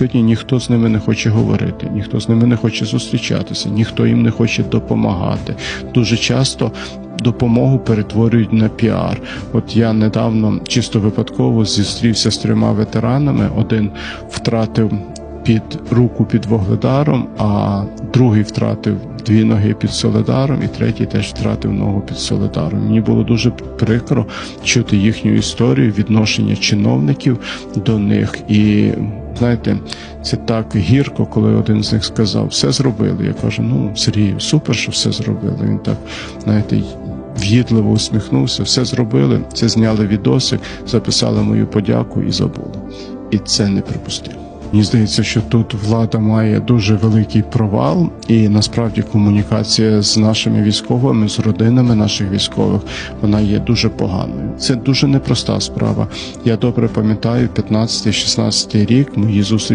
Сьогодні ніхто з ними не хоче говорити, ніхто з ними не хоче зустрічатися, ніхто їм не хоче допомагати. Дуже часто допомогу перетворюють на піар. От я недавно чисто випадково зустрівся з трьома ветеранами. Один втратив під руку під Вогледаром, а другий втратив дві ноги під Соледаром, і третій теж втратив ногу під Соледаром. Мені було дуже прикро чути їхню історію, відношення чиновників до них. І знаєте, це так гірко, коли один з них сказав, все зробили. Я кажу, ну Сергій, супер, що все зробили. Він так, знаєте, в'їдливо усміхнувся, все зробили. Це зняли відосик, записали мою подяку і забули. І це неприпустимо. Мені здається, що тут влада має дуже великий провал, і насправді комунікація з нашими військовими, з родинами наших військових, вона є дуже поганою. Це дуже непроста справа. Я добре пам'ятаю 15-16 рік мої зустрічі.